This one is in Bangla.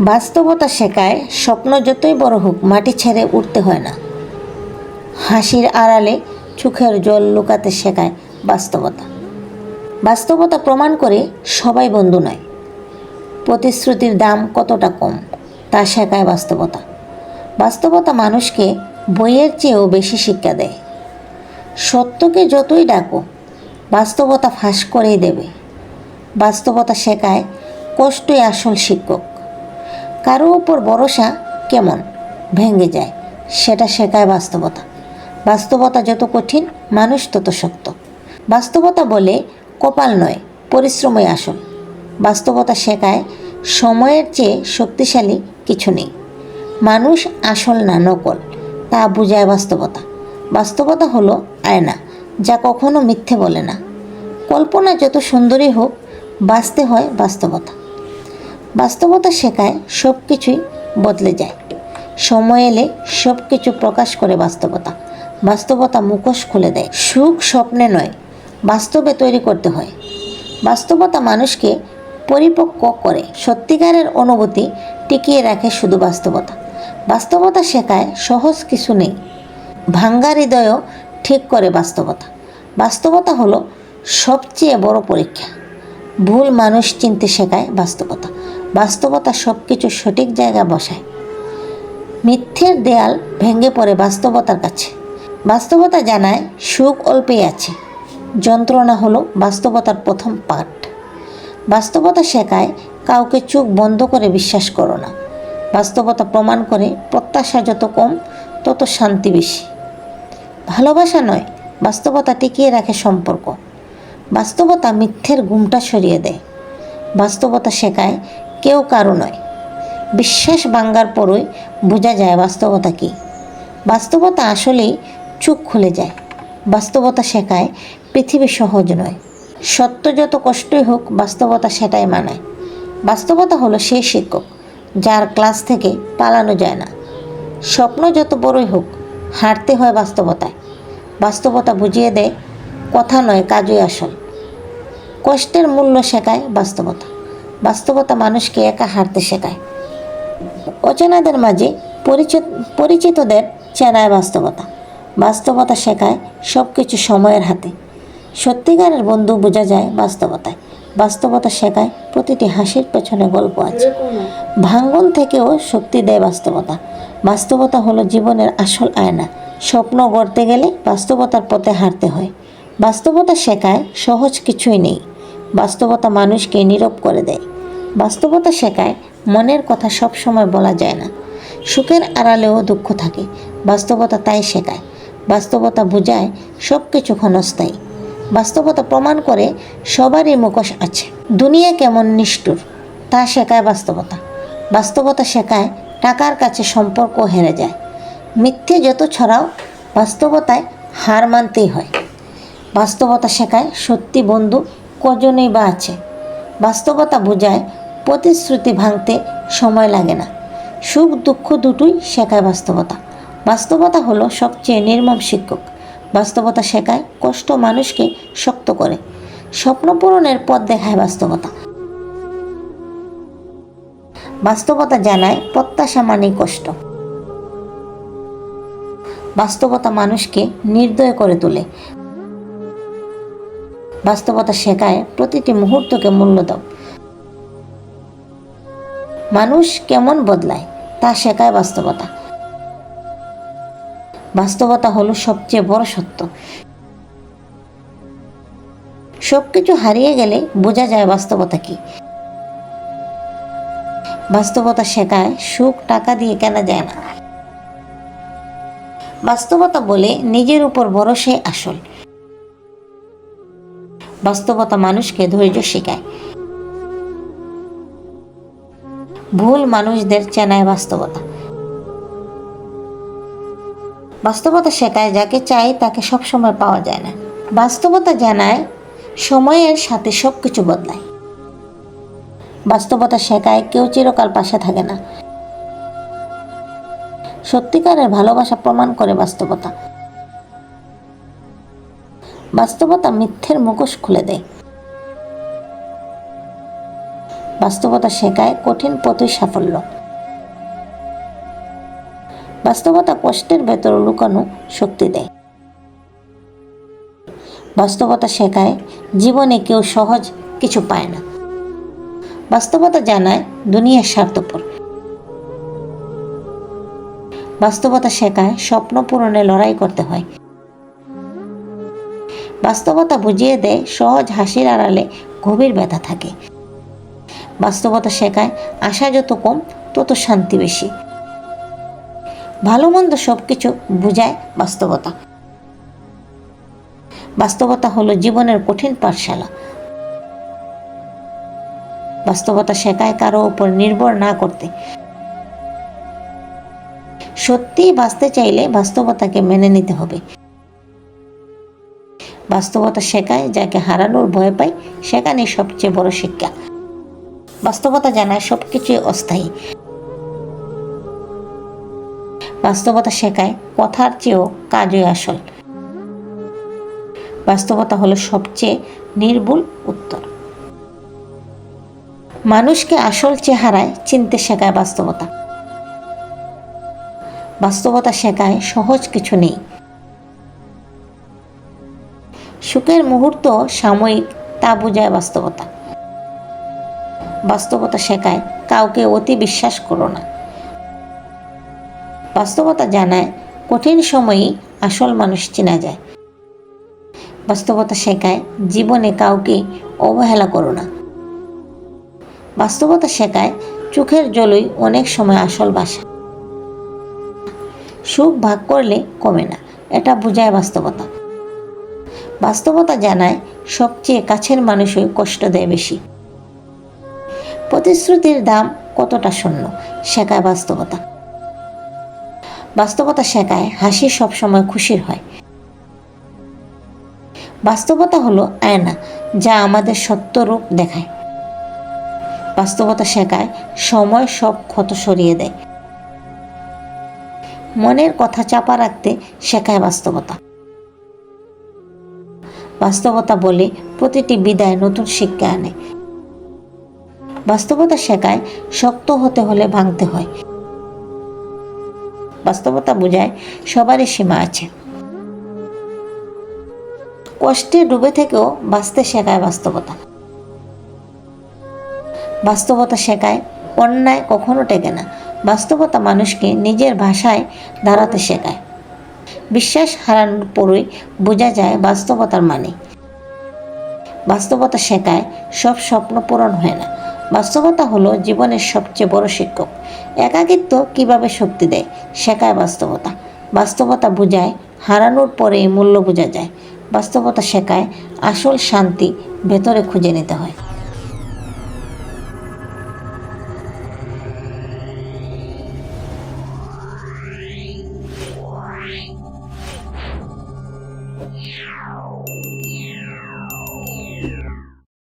বাস্তবতা শেখায়, স্বপ্ন যতই বড় হোক, মাটি ছেড়ে উঠতে হয় না। হাসির আড়ালে চোখের জল লুকাতে শেখায় বাস্তবতা। বাস্তবতা প্রমাণ করে সবাই বন্ধু নয়। প্রতিশ্রুতির দাম কতটা কম, তা শেখায় বাস্তবতা। বাস্তবতা মানুষকে বইয়ের চেয়েও বেশি শিক্ষা দেয়। সত্যকে যতই ডাকো, বাস্তবতা ফাঁস করেই দেবে। বাস্তবতা শেখায় কষ্টই আসল শিক্ষক। কারও উপর ভরসা কেমন ভেঙে যায়, সেটা শেখায় বাস্তবতা। বাস্তবতা যত কঠিন, মানুষ তত শক্ত। বাস্তবতা বলে কপাল নয়, পরিশ্রমই আসল। বাস্তবতা শেখায় সময়ের চেয়ে শক্তিশালী কিছু নেই। মানুষ আসল না নকল, তা বোঝায় বাস্তবতা। বাস্তবতা হলো আয়না, যা কখনো মিথ্যে বলে না। কল্পনা যত সুন্দরী হোক, বাঁচতে হয় বাস্তবতা। বাস্তবতা শেখায় সব কিছুই বদলে যায়। সময় এলে সব কিছু প্রকাশ করে বাস্তবতা। বাস্তবতা মুখোশ খুলে দেয়। সুখ স্বপ্নে নয়, বাস্তবে তৈরি করতে হয়। বাস্তবতা মানুষকে পরিপক্ক করে। সত্যিকারের অনুভূতি টিকিয়ে রাখে শুধু বাস্তবতা। বাস্তবতা শেখায় সহজ কিছু নেই। ভাঙ্গা হৃদয়ও ঠিক করে বাস্তবতা। বাস্তবতা হলো সবচেয়ে বড় পরীক্ষা। ভুল মানুষ চিনতে শেখায় বাস্তবতা। বাস্তবতা সব কিছু সঠিক জায়গা বসায়। মিথ্যের দেয়াল ভেঙে পড়ে বাস্তবতার কাছে। বাস্তবতা জানায় সুখ অল্পেই আছে। যন্ত্রণা হলো বাস্তবতার প্রথম পাঠ। বাস্তবতা শেখায় কাউকে চোখ বন্ধ করে বিশ্বাস করো না। বাস্তবতা প্রমাণ করে প্রত্যাশা যত কম, তত শান্তি বেশি। ভালোবাসা নয়, বাস্তবতা টিকিয়ে রাখে সম্পর্ক। বাস্তবতা মিথ্যের ঘুমটা সরিয়ে দেয়। বাস্তবতা শেখায় কেউ কারও নয়। বিশ্বাস ভাঙ্গার পরই বোঝা যায় বাস্তবতা কী। বাস্তবতা আসলেই চোখ খুলে যায়। বাস্তবতা শেখায় পৃথিবী সহজ নয়। সত্য যত কষ্টই হোক, বাস্তবতা সেটাই মানায়। বাস্তবতা হলো সেই শিক্ষক, যার ক্লাস থেকে পালানো যায় না। স্বপ্ন যত বড়ই হোক হাঁটতে হয় বাস্তবতায়। বাস্তবতা বুঝিয়ে দেয়, কথা নয়, কাজই আসল। কষ্টের মূল্য শেখায় বাস্তবতা। বাস্তবতা মানুষকে একা হারতে শেখায়। অচেনাদের মাঝে পরিচিত পরিচিতদের চেনায় বাস্তবতা। বাস্তবতা শেখায় সব কিছু সময়ের হাতে। সত্যিকারের বন্ধু বোঝা যায় বাস্তবতায়। বাস্তবতা শেখায় প্রতিটি হাসির পেছনে গল্প আছে। ভাঙ্গন থেকেও শক্তি দেয় বাস্তবতা। বাস্তবতা হলো জীবনের আসল আয়না। স্বপ্ন গড়তে গেলে বাস্তবতার পথে হারতে হয়। বাস্তবতা শেখায় সহজ কিছুই নেই। বাস্তবতা মানুষকে নীরব করে দেয়। বাস্তবতা শেখায়, মনের কথা সব সময় বলা যায় না। সুখের আড়ালেও দুঃখ থাকে, বাস্তবতা তাই শেখায়। বাস্তবতা বোঝায় সব কিছু ক্ষণস্থায়ী। বাস্তবতা প্রমাণ করে, সবারই মুখোশ আছে। দুনিয়া কেমন নিষ্ঠুর, তা শেখায় বাস্তবতা। বাস্তবতা শেখায়, টাকার কাছে সম্পর্ক হেরে যায়। মিথ্যে যত ছড়াও, বাস্তবতায় হার মানতেই হয়। বাস্তবতা শেখায় সত্যি বন্ধু কজনই বা আছে। বাস্তবতা বোঝায় প্রতিশ্রুতি ভাঙতে সময় লাগে না। সুখ, দুঃখ দুটোই শেখায় বাস্তবতা। বাস্তবতা হলো সবচেয়ে নির্মম শিক্ষক। বাস্তবতা শেখায় কষ্ট মানুষকে শক্ত করে। স্বপ্ন পূরণের পথ দেখায় বাস্তবতা। বাস্তবতা জানায় প্রত্যাশা মানেই কষ্ট। বাস্তবতা মানুষকে নির্দয় করে তোলে। বাস্তবতা শেখায়, প্রতিটি মুহূর্তকে মূল্য দাও। মানুষ কেমন বদলায়, তা শেখায় বাস্তবতা। বাস্তবতা হলো সবচেয়ে বড় সত্য। সব কিছু হারিয়ে গেলে বোঝা যায় বাস্তবতা কি। বাস্তবতা শেখায়, সুখ টাকা দিয়ে কেনা যায় না। বাস্তবতা বলে নিজের উপর ভরসাই আসল। বাস্তবতা মানুষকে ধৈর্য শেখায়। ভুল মানুষদের চেনায় বাস্তবতা। বাস্তবতা শেখায়, যাকে চাই তাকে সবসময় পাওয়া যায় না। বাস্তবতা জানায়, সময়ের সাথে সব কিছু বদলায়। বাস্তবতা শেখায়, কেউ চিরকাল পাশে থাকে না। সত্যিকারের ভালোবাসা প্রমাণ করে বাস্তবতা। বাস্তবতা মিথ্যের মুখোশ খুলে দেয়। বাস্তবতা শেখায় কঠিন পথে সাফল্য বাস্তবতা কষ্টের ভেতর লুকানো শক্তি দেয়। বাস্তবতা শেখায় জীবনে কেউ সহজ কিছু পায় না। বাস্তবতা জানায় দুনিয়ার স্বার্থপর। বাস্তবতা শেখায় স্বপ্ন পূরণে লড়াই করতে হয়। বাস্তবতা বুঝিয়ে দেয়, সহজ হাসির আড়ালে গভীর ব্যথা থাকে। বাস্তবতা শেখায়, আশা যত কম, তত শান্তি বেশি। ভালো মন্দ সব কিছু বুঝায় বাস্তবতা। বাস্তবতা হলো জীবনের কঠিন পাঠশালা। বাস্তবতা শেখায় কারও উপর নির্ভর না করতে। সত্যি বাঁচতে চাইলে বাস্তবতাকে মেনে নিতে হবে। বাস্তবতা শেখায়, যাকে হারানোর ভয় পায় সেখানে সবচেয়ে বড় শিক্ষা। বাস্তবতা জানায় সব কিছুই অস্থায়ী। বাস্তবতা শেখায় কথার চেয়েও কাজই আসল। বাস্তবতা হলো সবচেয়ে নির্ভুল উত্তর। মানুষকে আসল চেহারায় চিনতে শেখায় বাস্তবতা। বাস্তবতা শেখায় সহজ কিছু নেই। সুখের মুহূর্ত সাময়িক, তা বোঝায় বাস্তবতা। বাস্তবতা শেখায়, কাউকে অতি বিশ্বাস করো না। বাস্তবতা জানায়, কঠিন সময়েই আসল মানুষ চেনা যায়। বাস্তবতা শেখায়, জীবনে কাউকে অবহেলা করো না। বাস্তবতা শেখায়, চোখের জলই অনেক সময় আসল বাসা সুখ ভাগ করলে কমে না, এটা বোঝায় বাস্তবতা। বাস্তবতা জানায় সবচেয়ে কাছের মানুষই কষ্ট দেয় বেশি। প্রতিশ্রুতির দাম কতটা শূন্য? শেখায় বাস্তবতা। বাস্তবতা শেখায়, হাসি সবসময় খুশির হয়। বাস্তবতা হলো আয়না, যা আমাদের সত্য রূপ দেখায়। বাস্তবতা শেখায়, সময় সব ক্ষত সরিয়ে দেয়। মনের কথা চাপা রাখতে শেখায় বাস্তবতা। বাস্তবতা বলে প্রতিটি বিদায় নতুন শিক্ষা আনে। বাস্তবতা শেখায় শক্ত হতে হলে ভাঙতে হয়। বাস্তবতা বোঝায় সবারই সীমা আছে। কষ্টে ডুবে থেকেও বাঁচতে শেখায় বাস্তবতা। বাস্তবতা শেখায় অন্যায় কখনো টেকে না। বাস্তবতা মানুষকে নিজের ভাষায় দাঁড়াতে শেখায়। বিশ্বাস হারানোর পরই বোঝা যায় বাস্তবতার মানে। বাস্তবতা শেখায় সব স্বপ্ন পূরণ হয় না। বাস্তবতা হলো জীবনের সবচেয়ে বড় শিক্ষক। একাকিত্ব কীভাবে শক্তি দেয় শেখায় বাস্তবতা। বাস্তবতা বোঝায় হারানোর পরে মূল্য বোঝা যায়। বাস্তবতা শেখায় আসল শান্তি ভেতরে খুঁজে নিতে হয়।